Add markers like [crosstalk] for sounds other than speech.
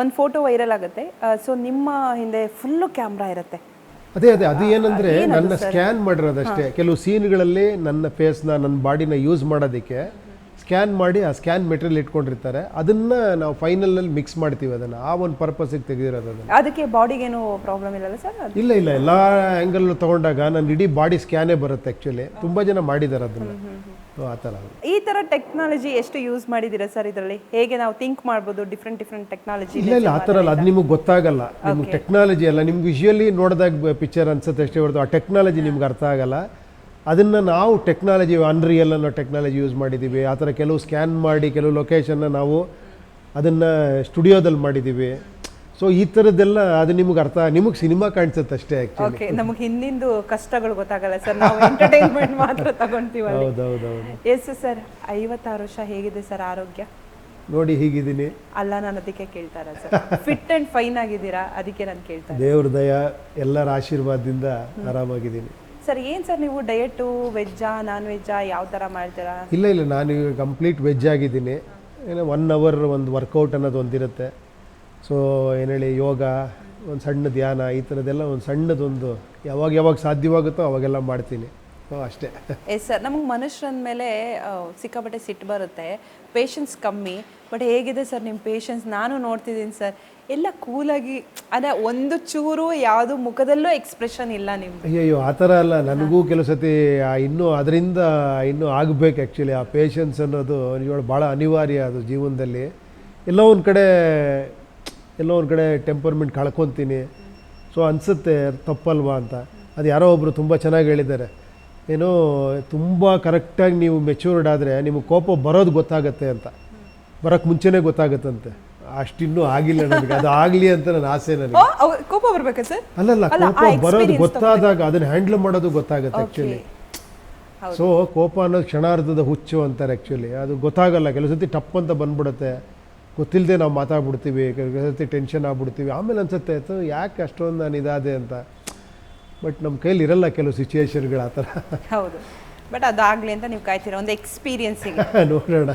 ಒಂದು photo viral ಆಗುತ್ತೆ. So ನಿಮ್ಮ ಹಿಂದೆ ಫುಲ್ಲು ಕ್ಯಾಮ್ರಾ ಇರುತ್ತೆ. ಅದೇ ಅದೇ ಅದು ಏನಂದ್ರೆ ನನ್ನ ಸ್ಕ್ಯಾನ್ ಮಾಡಿರೋದಷ್ಟೇ. ಕೆಲವು ಸೀನ್ಗಳಲ್ಲಿ ನನ್ನ ಫೇಸ್ನ ನನ್ನ ಬಾಡಿನ ಯೂಸ್ ಮಾಡೋದಕ್ಕೆ ಸ್ಕ್ಯಾನ್ ಮಾಡಿ ಆ ಸ್ಕ್ಯಾನ್ ಮೆಟೀರಿಯಲ್ ಇಟ್ಕೊಂಡಿರ್ತಾರೆ. ಅದನ್ನ ನಾವು ಫೈನಲಲ್ಲಿ ಮಿಕ್ಸ್ ಮಾಡ್ತೀವಿ ಅದನ್ನ. ಆ ಒಂದು ಪರ್ಪಸ್ಗೆ ತೆಗೆದಿರೋದು ಅದನ್ನ. ಅದಕ್ಕೆ ಬಾಡಿಗೇನು ಪ್ರಾಬ್ಲಮ್ ಇಲ್ಲ ಸರ್ ಇಲ್ಲ ಇಲ್ಲ. ಎಲ್ಲ ಆಂಗಲ್ ತಗೊಂಡಾಗ ನಾನು ಇಡೀ ಬಾಡಿ ಸ್ಕ್ಯಾನೇ ಬರುತ್ತೆ ಆ್ಯಕ್ಚುಲಿ ತುಂಬ ಜನ ಮಾಡಿದ್ದಾರೆ ಅದನ್ನ. ಆ ಥರ ಈ ಥರ ಟೆಕ್ನಾಲಜಿ ಎಷ್ಟು ಯೂಸ್ ಮಾಡಿದ್ದೀರಾ ಸರ್ ಇದರಲ್ಲಿ? ಹೇಗೆ ನಾವು ಥಿಂಕ್ ಮಾಡ್ಬೋದು? ಡಿಫ್ರೆಂಟ್ ಡಿಫ್ರೆಂಟ್ ಟೆಕ್ನಾಲಜಿ ಇಲ್ಲ ಇಲ್ಲ. ಆ ಥರ ಅಲ್ಲ. ಅದು ನಿಮಗೆ ಗೊತ್ತಾಗಲ್ಲ. ನಿಮ್ಗೆ ಟೆಕ್ನಾಲಜಿ ಅಲ್ಲ. ನಿಮ್ಗೆ ವಿಜುವಲಿ ನೋಡಿದಾಗ ಪಿಕ್ಚರ್ ಅನ್ಸುತ್ತೆ ಅಷ್ಟೇ ಹೊರತು. ಆ ಟೆಕ್ನಾಲಜಿ ನಿಮ್ಗೆ ಅರ್ಥ ಆಗಲ್ಲ. ಅದನ್ನು ನಾವು ಟೆಕ್ನಾಲಜಿ ಅನ್ರಿಯಲ್ ಅನ್ನೋ ಟೆಕ್ನಾಲಜಿ ಯೂಸ್ ಮಾಡಿದ್ದೀವಿ ಆ ಥರ ಕೆಲವು ಸ್ಕ್ಯಾನ್ ಮಾಡಿ ಕೆಲವು ಲೊಕೇಶನ್ನ ನಾವು ಅದನ್ನು ಸ್ಟುಡಿಯೋದಲ್ಲಿ ಮಾಡಿದ್ದೀವಿ ಸೊ ಈ ಥರದ್ದೆಲ್ಲ ಅದು ನಿಮ್ಗೆ ಅರ್ಥ ನಿಮಗೆ ಸಿನಿಮಾ ಕಾಣಿಸುತ್ತೆ ಅಷ್ಟೇ ಓಕೆ ನಮಗೆ ಹಿಂದಿಂದು ಕಷ್ಟಗಳು ಗೊತ್ತಾಗಲ್ಲ ಸರ್. ನಾವು ಎಂಟರ್ಟೈನ್ಮೆಂಟ್ [laughs] ಮಾತ್ರ ತಗೊಂತೀವಲ್ಲ ಹೌದು ಎಸ್ ಸರ್ ಐವತ್ತಾರು ವರ್ಷ ಹೇಗಿದೆ ಸರ್ ಆರೋಗ್ಯ? ನೋಡಿ ಹೀಗಿದ್ದೀನಿ. ಅಲ್ಲ ನಾನು ಅದಕ್ಕೆ ಕೇಳ್ತಾರ ಸರ್. ಫಿಟ್ ಅಂಡ್ ಫೈನ್ ಆಗಿದ್ದೀರಾ? ಅದಕ್ಕೆ ನಾನು ಕೇಳ್ತಾರೆ ದೇವ್ರ ದಯ ಎಲ್ಲರ ಆಶೀರ್ವಾದದಿಂದ ಆರಾಮಾಗಿದ್ದೀನಿ. ಸರ್, ಏನು ಸರ್ ನೀವು ಡಯಟು ವೆಜ್ಜಾ ನಾನ್ ವೆಜ್ಜಾ ಯಾವ ಥರ ಮಾಡ್ತೀರಾ? ಇಲ್ಲ ಇಲ್ಲ, ನಾನು ಈಗ ಕಂಪ್ಲೀಟ್ ವೆಜ್ ಆಗಿದ್ದೀನಿ. ಏನೋ ಒನ್ ಅವರ್ ಒಂದು ವರ್ಕೌಟ್ ಅನ್ನೋದು ಒಂದಿರುತ್ತೆ. ಸೊ ಏನು ಹೇಳಿ, ಯೋಗ, ಒಂದು ಸಣ್ಣ ಧ್ಯಾನ, ಈ ಥರದ್ದೆಲ್ಲ ಒಂದು ಸಣ್ಣದೊಂದು ಯಾವಾಗ ಯಾವಾಗ ಸಾಧ್ಯವಾಗುತ್ತೋ ಅವಾಗೆಲ್ಲ ಮಾಡ್ತೀನಿ. ಅಷ್ಟೇ. ಎಸ್ ಸರ್ ನಮಗೆ ಮನುಷ್ಯರಂದ ಮೇಲೆ ಸಿಕ್ಕಾಪಟ್ಟೆ ಸಿಟ್ಟು ಬರುತ್ತೆ. ಪೇಷನ್ಸ್ ಕಮ್ಮಿ. ಬಟ್ ಹೇಗಿದೆ ಸರ್ ನಿಮ್ಮ ಪೇಷನ್ಸ್ ನಾನು ನೋಡ್ತಿದ್ದೀನಿ ಸರ್. ಎಲ್ಲ ಕೂಲಾಗಿ ಅಂದರೆ ಒಂದು ಚೂರು ಯಾವುದು ಮುಖದಲ್ಲೂ ಎಕ್ಸ್ಪ್ರೆಷನ್ ಇಲ್ಲ ನಿಮ್ಮ ಅಯ್ಯಯ್ಯೋ ಆ ಥರ ಅಲ್ಲ. ನನಗೂ ಕೆಲವು ಸತಿ ಇನ್ನೂ ಅದರಿಂದ ಇನ್ನೂ ಆಗಬೇಕು ಆ್ಯಕ್ಚುಲಿ ಆ ಪೇಷನ್ಸ್ ಅನ್ನೋದು ನಿಜವಾಗ್ಲೂ ಭಾಳ ಅನಿವಾರ್ಯ ಅದು ಜೀವನದಲ್ಲಿ. ಎಲ್ಲೋ ಒಂದು ಕಡೆ ಎಲ್ಲೋ ಒಂದು ಕಡೆ ಟೆಂಪರ್ಮೆಂಟ್ ಕಳ್ಕೊತೀನಿ. ಸೊ ಅನಿಸುತ್ತೆ ತಪ್ಪಲ್ವಾ ಅಂತ. ಅದು ಯಾರೋ ಒಬ್ಬರು ತುಂಬ ಚೆನ್ನಾಗಿ ಹೇಳಿದ್ದಾರೆ. ಏನೋ ತುಂಬ ಕರೆಕ್ಟಾಗಿ ನೀವು ಮೆಚೂರ್ಡ್ ಆದರೆ ನಿಮಗೆ ಕೋಪ ಬರೋದು ಗೊತ್ತಾಗತ್ತೆ ಅಂತ. ಬರೋಕ್ಕೆ ಮುಂಚೆನೇ ಗೊತ್ತಾಗತ್ತಂತೆ. ಅಷ್ಟಿನ್ನೂ ಆಗಿಲ್ಲ ನನಗೆ. ಅದು ಆಗಲಿ ಅಂತ ನನ್ನ ಆಸೆ ನನಗೆ. ಕೋಪ ಬರ್ಬೇಕಾ ಸರ್? ಅಲ್ಲಲ್ಲ ಅಲ್ಲ, ಕೋಪ ಬರೋದು ಗೊತ್ತಾದಾಗ ಅದನ್ನ ಹ್ಯಾಂಡಲ್ ಮಾಡೋದು ಗೊತ್ತಾಗುತ್ತೆ ಆ್ಯಕ್ಚುಲಿ. ಸೊ ಕೋಪ ಅನ್ನೋದು ಕ್ಷಣಾರ್ಧದ ಹುಚ್ಚು ಅಂತಾರೆ ಆ್ಯಕ್ಚುಲಿ ಅದು ಗೊತ್ತಾಗಲ್ಲ. ಕೆಲವು ಸತಿ ಟಪ್ ಅಂತ ಬಂದ್ಬಿಡುತ್ತೆ. ಗೊತ್ತಿಲ್ಲದೆ ನಾವು ಮಾತಾಡ್ಬಿಡ್ತೀವಿ. ಕೆಲವು ಸತಿ ಟೆನ್ಷನ್ ಆಗ್ಬಿಡ್ತೀವಿ. ಆಮೇಲೆ ಅನ್ಸುತ್ತೆ ಯಾಕೆ ಅಷ್ಟೊಂದು ನಾನು ಇದಾದೆ? ಅಂತ. ಬಟ್ ನಮ್ಮ ಕೈಲಿ ಇರಲ್ಲ ಕೆಲವು ಸಿಚುಯೇಷನ್ಗಳು ಆ ಥರ. ಹೌದು. ಬಟ್ ಅದಾಗಲಿ ಅಂತ ನೀವು ಕಾಯ್ತೀರಾ? ಒಂದು ಎಕ್ಸ್ಪೀರಿಯನ್ಸಿಗೆ [laughs] ನೋಡೋಣ.